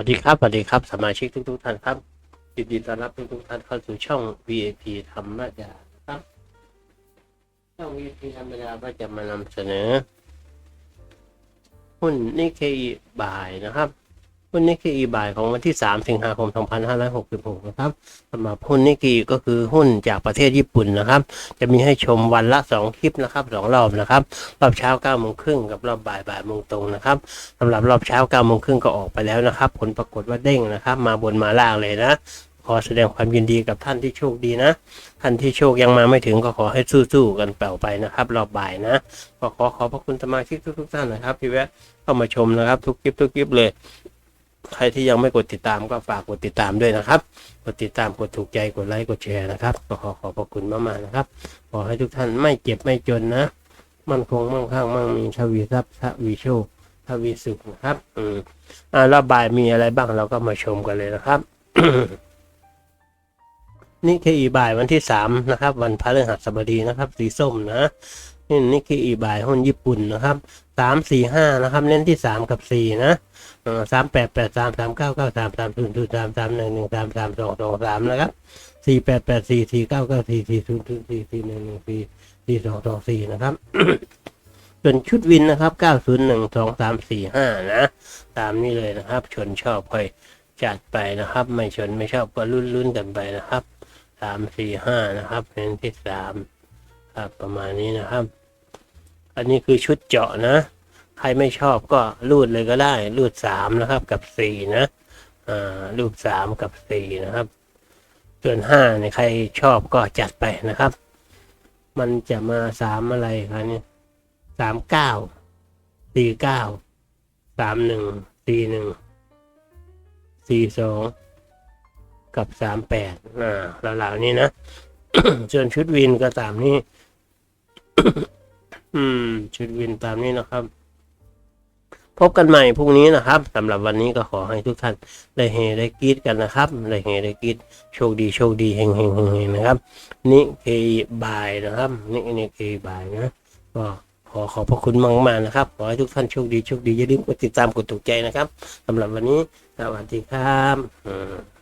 วัสดีครับสวัสดีครับ สมาชิกทุกทุกๆท่านครับยินดีต้อนรับทุกทุกๆท่านเข้าสู่ช่อง VAP ธรรมดาครับช่อง VAP ธรรมดาก็จะมานำเสนอ หุ้นนิเคอีบ่ายนะครับ หุ้นนิเคอีบ่ายของวันที่ 3 สิงหาคม 2566 นะครับสำหรับหุ้นนิเคอีก็คือหุ้นจากประเทศญี่ปุ่นนะครับ จะมีให้ชมวันละ 2 คลิปนะครับสองรอบนะครับ รอบเช้า9โมงครึ่งกับรอบบ่ายบ่ายโมงตรงนะครับสำหรับรอบเช้า9โมงครึ่งก็ออกไปแล้วนะครับ ผลปรากฏว่าเด้งนะครับ มาบนมาล่างเลยนะขอแสดงความยินดีกับท่านที่โชคดีนะ ท่านที่โชคยังมาไม่ถึงก็ขอให้สู้ๆกันเป่าไปนะครับ รอบบ่ายนะก็ขอขอบพระคุณสมาชิกทุกๆท่านนะครับที่แวะเข้ามาชมนะครับ ทุกคลิปทุกคลิปเลย ใครที่ยังไม่กดติดตามก็ฝากกดติดตามด้วยนะครับ กดติดตามกดถูกใจกดไลค์กดแชร์นะครับก็ขอขอบพระคุณมากๆนะครับ ขอให้ทุกท่านไม่เจ็บไม่จนนะ มั่นคงมั่งคั่งมั่งมีทวีทรัพย์ทวีโชคทวีสุขนะครับ อืมอ่าระบายมีอะไรบ้างเราก็มาชมกันเลยนะครับนี่คืออีบ่ายวันที่สามนะครับ วันพฤหัสบดีนะครับ สีส้มนะ นี่นี่คืออีบ่ายหุ้นญี่ปุ่นนะครับสามสี่ห้านะครับเน้นที่สามกับสี่นะสามแปดแปดสามสามเก้าเก้าสามสามศูนย์ศูนย์สามสามหนึ่งหนึ่งสามสามสองสองสามนะครับสี่แปดแปดสี่สี่เก้าเก้าสี่สี่ศูนย์ศูนย์สี่สี่หนึ่งหนึ่งสี่สี่สองสองสี่นะครับส่วนชุดวินนะครับ901 2 3 4 5นะ ตามนี้เลยนะครับ ชนชอบค่อยจัดไปนะครับ ไม่ชนไม่ชอบก็ลุ้นๆกันไปนะครับ3 4 5นะครับเป็นที่3 ครับประมาณนี้นะครับ อันนี้คือชุดเจาะนะ ใครไม่ชอบก็รูดเลยก็ได้ รูด3นะครับ กับ4นะอ่ารูด3กับ4นะครับ ส่วน5เนี่ยใครชอบก็จัดไปนะครับ มันจะมา3อะไรครับเนี่ยสามเก้าสี่เก้าสามหนึ่งสี่หนึ่งสี่สองกับสามแปดอ่าเหล่าๆนี้นะ ส่วนชุดวินก็ตามนี้ อืม ชุดวินตามนี้นะครับ พบกันใหม่พรุ่งนี้นะครับสำหรับวันนี้ก็ขอให้ทุกท่านได้เฮได้กรีดกันนะครับได้เฮได้กรีดโชคดีโชคดีเฮงเฮงเฮงเฮงนะครับ นี่เคบายนะครับ นี่นี่เคบายนะก็ขอขอบพระคุณมากมากนะครับ ขอให้ทุกท่านโชคดีโชคดีอย่าลืมกดติดตามกดถูกใจนะครับสำหรับวันนี้สวัสดีครับอืม